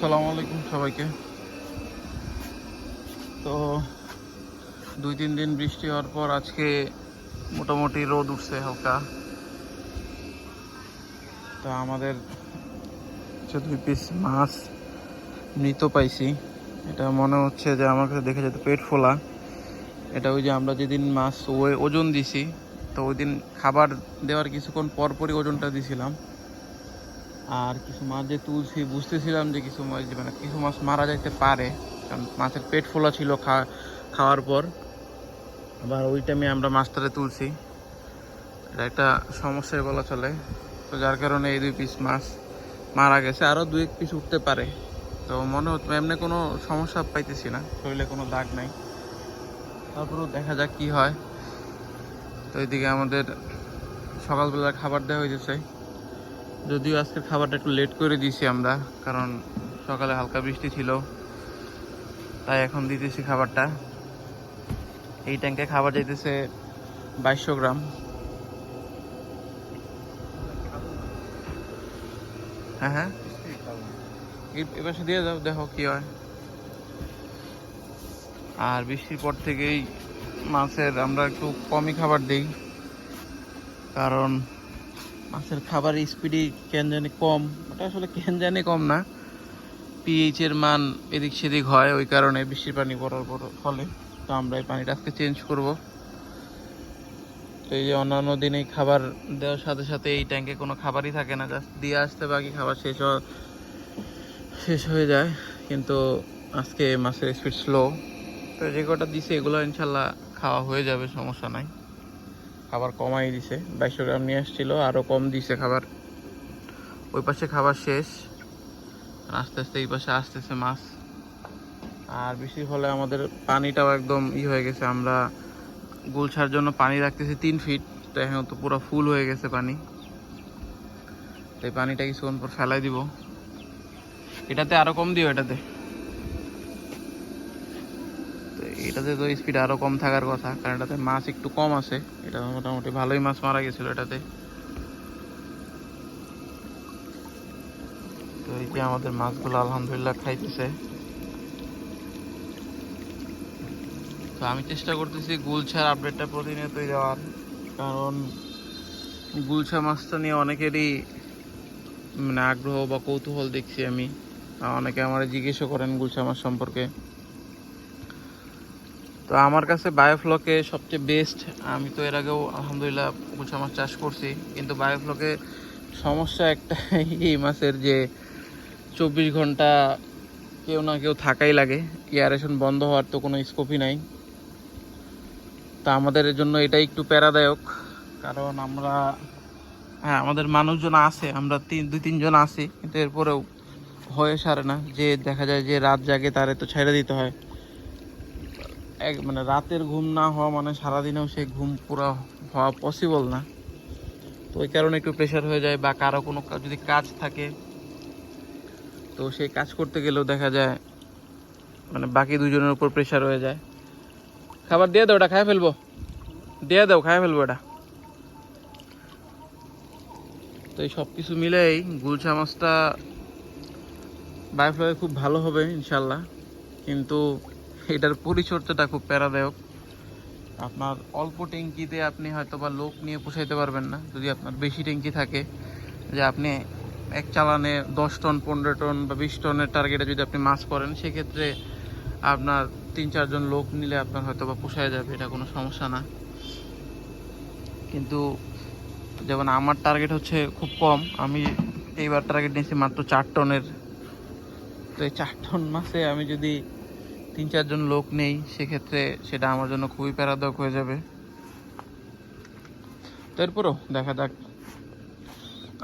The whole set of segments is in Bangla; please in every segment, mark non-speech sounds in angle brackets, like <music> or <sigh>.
সালাম আলাইকুম সবাইকে। তো দুই তিন দিন বৃষ্টি হওয়ার পর আজকে মোটামুটি রোদ উঠছে হালকা। তা আমাদের দুই পিস মাছ মৃত পাইছি। এটা মনে হচ্ছে যে আমার কাছে দেখে যেতে পেট ফোলা। এটা ওই যে আমরা যেদিন মাছ ওজন দিছি, তো ওই দিন খাবার দেওয়ার কিছুক্ষণ পরপরই ওজনটা দিছিলাম। আর কিছু মাছ যে তুলছি, বুঝতেছিলাম যে কিছু মাছ মানে কিছু মাছ মারা যাইতে পারে, কারণ মাছের পেট ফোলা ছিল খাওয়ার পর। আবার ওই টাইমে আমরা মাছটারে তুলছি। এটা একটা সমস্যায় বলা চলে। তো যার কারণে এই দুই পিস মাছ মারা গেছে। আরও দুই এক পিস উঠতে পারে। তো মনে হতো এমনি কোনো সমস্যা পাইতেছি না। শরীরে কোনো দাগ নাই। তারপরেও দেখা যাক কি হয়। তো এইদিকে আমাদের সকালবেলার খাবার দেওয়া হয়েছে যদিও আজকের খাবারটা একটু লেট করে দিয়েছি আমরা, কারণ সকালে হালকা বৃষ্টি ছিল। তাই এখন দিতেছি খাবারটা। এই ট্যাঙ্কে খাবার যাইতেছে বাইশশো গ্রাম। হ্যাঁ হ্যাঁ। এবার দিয়ে দাও, দেখো কি হয়। আর বৃষ্টির পর থেকেই মাছের আমরা একটু কমই খাবার দিই, কারণ মাছের খাবারের স্পিডই কেন জানি কম। ওটা আসলে কেন জানি কম না। পিএইচ এর মান এদিক সেদিক হয়, ওই কারণে বৃষ্টির পানি পড়ার ফলে। তো আমরা এই পানিটা আজকে চেঞ্জ করব। তো এই যে অন্যান্য দিনে খাবার দেওয়ার সাথে সাথে এই ট্যাঙ্কে কোনো খাবারই থাকে না। জাস্ট দিয়ে আসতে বাকি, খাবার শেষ হওয়া শেষ হয়ে যায়। কিন্তু আজকে মাছের স্পিড স্লো তো যে কটা দিছে এগুলো ইনশাল্লাহ খাওয়া হয়ে যাবে, সমস্যা নাই। খাবার কমাই দিছে। বাইশশো গ্রাম নিয়ে আসছিল আরও কম দিছে খাবার। ওই পাশে খাবার শেষ। আস্তে আস্তে এই পাশে আসতেছে মাছ। আর বৃষ্টির হলে আমাদের পানিটাও একদম ই হয়ে গেছে, আমরা গুলছার জন্য পানি রাখতেছি তিন ফিট তো এখন তো পুরো ফুল হয়ে গেছে পানি। তো এই পানিটা কিছুক্ষণ পর ফেলাই দিব। এটাতে আরও কম দিও এটাতে তো এটাতে তো স্পিড আরও কম থাকার কথা, কারণ এটাতে মাছ একটু কম আছে। এটা মোটামুটি ভালোই মাছ মারা গেছিল এটাতে। তো এই যে আমাদের মাছগুলো আলহামদুলিল্লাহ খাইতেছে। তো আমি চেষ্টা করতেছি গুলছার আপডেটটা প্রতিনিয়তই দেওয়ার, কারণ গুলছা মাছটা নিয়ে অনেকেরই মানে আগ্রহ বা কৌতূহল দেখছি আমি। অনেকে আমার জিজ্ঞেসও করেন গুলছা মাছ সম্পর্কে। তো আমার কাছে বায়োফ্লকে সবচেয়ে বেস্ট আমি তো এর আগেও আলহামদুলিল্লাহ গুলছা মাছ চাষ করছি, কিন্তু বায়োফ্লকে সমস্যা একটা <laughs> এই মাছের যে চব্বিশ ঘণ্টা কেউ না কেউ থাকাই লাগে এয়ারেশন বন্ধ হওয়ার তো কোনো স্কোপই নাই। তা আমাদের জন্য এটা একটু প্যারাদায়ক, কারণ আমরা হ্যাঁ আমাদের মানুষজন আছে, আমরা তিন, দুই তিনজন আছি, কিন্তু এরপরেও হয়ে সারে না, যে দেখা যায় যে রাত জাগে তারে তো ছেড়ে দিতে হয়। এক মানে রাতের ঘুম না হওয়া মানে সারাদিনেও সেই ঘুম পুরো হওয়া পসিবল না। তো ওই কারণে একটু প্রেশার হয়ে যায় বা কারও কোনো যদি কাজ থাকে, তো সেই কাজ করতে গেলেও দেখা যায় মানে বাকি দুজনের উপর প্রেশার হয়ে যায়। খাবার দিয়ে দাও ওটা খাই ফেলব। দিয়ে দাও খাই ফেলব এটা তো এই সব কিছু মিলেই গুলশা মাছটা বায়োফ্লয়ে খুব ভালো হবে ইনশাল্লাহ। কিন্তু এটার পরিচর্যাটা খুব প্যারাদায়ক। আপনার অল্প ট্যাঙ্কিতে আপনি হয়তো বা লোক নিয়ে পোষাইতে পারবেন না। যদি আপনার বেশি ট্যাঙ্কি থাকে, যে আপনি এক চালানে দশ টন, পনেরো টন বা বিশ টনের টার্গেটে যদি আপনি মাছ করেন, সেক্ষেত্রে আপনার তিন চারজন লোক নিলে আপনার হয়তো বা পোষায় যাবে, এটা কোনো সমস্যা না। কিন্তু যেমন আমার টার্গেট হচ্ছে খুব কম, আমি এইবার টার্গেট নিয়েছি মাত্র চার টনের। তো এই চার টন মাসে আমি যদি তিন চারজন লোক নেই, সেক্ষেত্রে সেটা আমার জন্য খুবই প্যারাদক হয়ে যাবে। তো এরপরও দেখা যাক।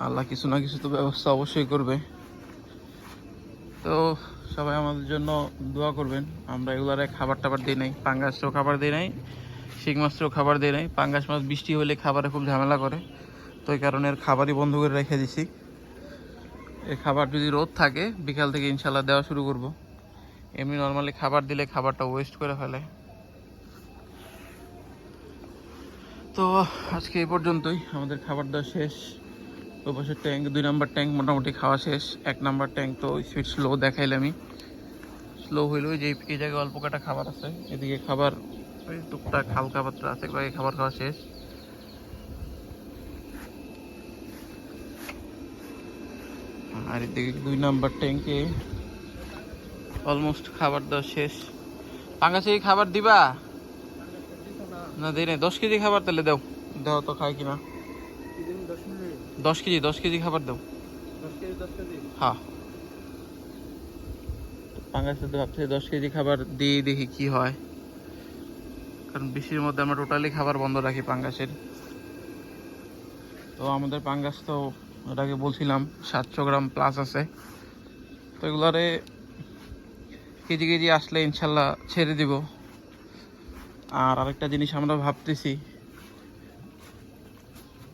আল্লাহ কিছু না কিছু তো ব্যবস্থা অবশ্যই করবে। তো সবাই আমাদের জন্য দোয়া করবেন। আমরা এগুলারে খাবার টাবার দিই নাই পাঙ্গাসটাও খাবার দিই নাই, শিং মাছটাও খাবার দিই নাই। পাঙ্গাস মাছ বৃষ্টি হলে খাবারে খুব ঝামেলা করে। তো এই কারণে এর খাবারই বন্ধ করে রেখে দিছি। এই খাবার যদি রোদ থাকে, বিকাল থেকে ইনশাল্লাহ দেওয়া শুরু করব। এমনি নর্মালি খাবার দিলে খাবারটা ওয়েস্ট করে ফেলে। তো আজকে এই পর্যন্তই। আমাদের খাবার দাওয়া শেষ। ওই পাশের ট্যাঙ্ক দুই নাম্বার ট্যাঙ্ক মোটামুটি খাওয়া শেষ। এক নাম্বার ট্যাঙ্ক তো স্পিড স্লো দেখাইলে আমি। স্লো হইল যে এই জায়গায় অল্প কাটা খাবার আছে। এদিকে খাবার ওই টুকটাক হালকা পাত্র আছে, কয়েক খাবার খাওয়া শেষ। আর এদিকে দুই নাম্বার ট্যাঙ্কে অলমোস্ট খাবার দেওয়া শেষ। পাঙ্গাসে খাবার দিবা? না, দিই নাই। দশ কেজি খাবার তাহলে দাও। দাও তো খাই কিনা। দশ কেজি দশ কেজি খাবার দাও। হ্যাঁ। পাঙ্গাসে তো ভাবছি দশ কেজি খাবার দিয়ে দেখি কি হয়। কারণ বৃষ্টির মধ্যে আমরা টোটালি খাবার বন্ধ রাখি পাঙ্গাসের। তো আমাদের পাঙ্গাস তো আগে বলছিলাম সাতশো গ্রাম প্লাস আছে। তো এগুলারে কেজি কেজি আসলে ইনশাল্লাহ ছেড়ে দিব। আর আরেকটা জিনিস আমরা ভাবতেছি,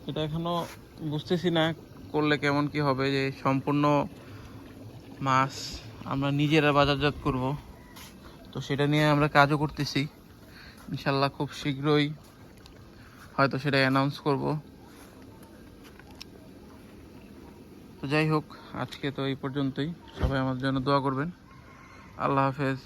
এটা এখনও বুঝতেছি না করলে কেমন কি হবে, যে সম্পূর্ণ মাছ আমরা নিজেরা বাজারজাত করব। তো সেটা নিয়ে আমরা কাজও করতেছি, ইনশাল্লাহ খুব শীঘ্রই হয়তো সেটা অ্যানাউন্স করব। তো যাই হোক, আজকে তো এই পর্যন্তই। সবাই আমার জন্য দোয়া করবেন। আল্লাহ হাফেজ